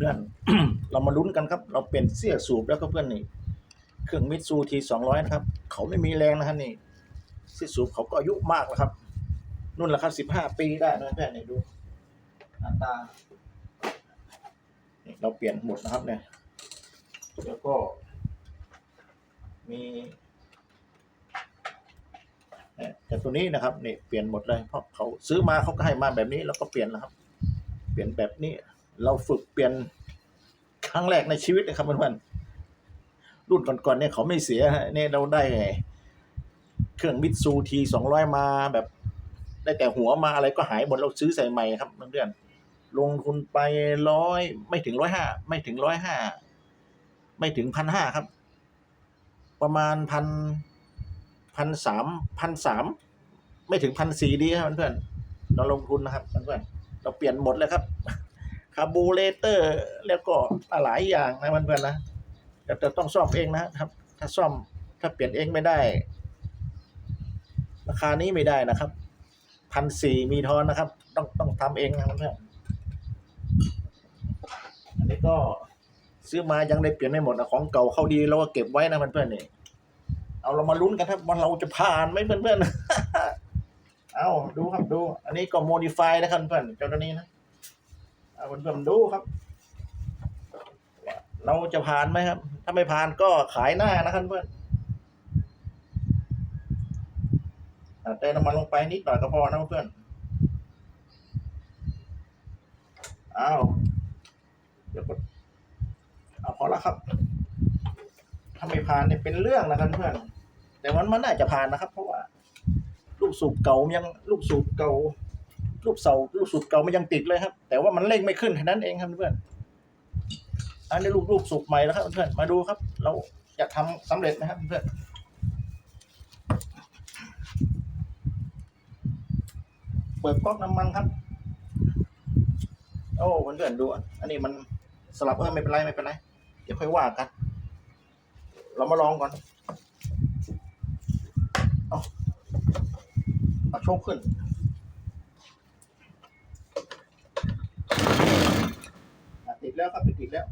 เพื่อน เรามาลุ้นกันครับ เราเปลี่ยนเสื้อสูบแล้วก็เพื่อนนี่ เครื่องมิตซูทีสองร้อยนะครับ เขาไม่มีแรงนะครับนี่เสื้อสูบเขาก็อายุมากแล้วครับ นุ่นละครับสิบห้าปีได้นะเพื่อนนี่ดูหน้าตานี่เราเปลี่ยนหมดนะครับเนี่ย แล้วก็ มีนี่แต่ตัวนี้นะครับนี่เปลี่ยนหมดเลยเพราะเขาซื้อมาเขาก็ให้มาแบบนี้ แล้วก็เปลี่ยนแล้วครับ เปลี่ยนแบบนี้ เราฝึกเปลี่ยนครั้งแรกในชีวิตนะครับเพื่อนๆรุ่นก่อนๆเนี่ยเขาไม่เสียเนี่ยเราได้เครื่องมิตซูทีสองร้อยมาแบบได้แต่หัวมาอะไรก็หายหมดเราซื้อใส่ใหม่ครับเพื่อนๆลงทุนไปร้อยไม่ถึงร้อยห้าไม่ถึงร้อยห้าไม่ถึงพันห้าครับ ประมาณพันพันสามพันสามไม่ถึงพันสี่ดีครับเพื่อนๆเราลงทุนนะครับเพื่อนๆเราเปลี่ยนหมดเลยครับาบูเรเตอร์ แล้วก็หลายอย่างนะเพื่อนๆนะแต่ต่ต้องซ่อมเองนะครับ ถ้าซ่อมถ้าเปลี่ยนเองไม่ได้ ราคานี้ไม่ได้นะครับพันสี่มีทอนนะครับ ต้องต้องทำเองนะเพื่อนๆอันนี้ก็ซื้อมายังได้เปลี่ยนไม่หมดนะของเก่าเข้าดีเราก็เก็บไว้นะเพื่อนๆนี่เอาเรามาลุ้นกันครับว่าเราจะผ่านไหมเพื่อนๆเอาดูครับดู อันนี้ก็โมดิฟายนะครับเพื่อนเจ้าตัวนี้นะ เอาเพื่อนๆดูครับ เราจะผ่านไหมครับ ถ้าไม่ผ่านก็ขายหน้านะครับเพื่อนอ่เติมน้ำมันลงไปนิดหน่อยก็พอนะเพื่อนอ้าวเดี๋ยวกดเอาพอแล้วครับถ้าไม่ผ่านเนี่ยเป็นเรื่องนะครับเพื่อน แต่มันมันน่าจะผ่านนะครับ เพราะว่า ลูกสูบเก่ายังลูกสูบเก่า ลูกเสาลูกสูบเก่ามันยังติดเลยครับ แต่ว่ามันเร่งไม่ขึ้นแค่นั้นเองครับเพื่อนอันนี้ลูกลูกสูบใหม่แล้วครับเพื่อนมาดูครับ เราจะทำสำเร็จนะครับเพื่อนเปิดก๊อกน้ำมันครับ โอ้เพื่อนๆดู อันนี้มันสลับเออไม่เป็นไรไม่เป็นไรเดี๋ยวค่อยว่ากัน เรามาลองก่อนเอาเอาโชคขึ้น อะ ติดแล้วครับติดแล้ว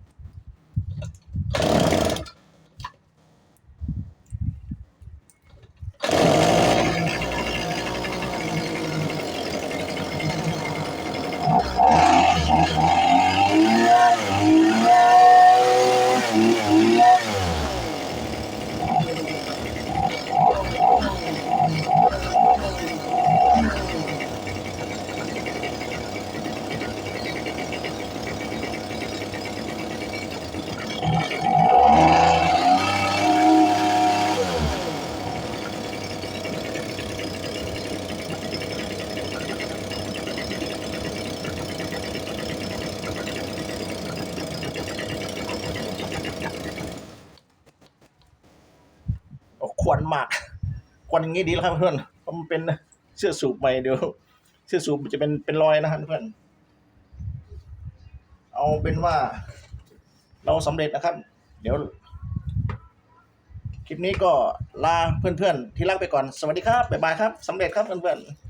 ควันมากควนอย่างนี้ดีแล้วครับเพื่อนเพราะมันเป็นเสื้อสูบใหม่เดี๋ยวเสื้อสูบจะเป็นเป็นรอยนะครับเพื่อน เอาเป็นว่า เราสำเร็จนะครับ เดี๋ยว คลิปนี้ก็ลาเพื่อนๆที่รักไปก่อนสวัสดีครับบ๊ายบายครับสำเร็จครับเพื่อนๆ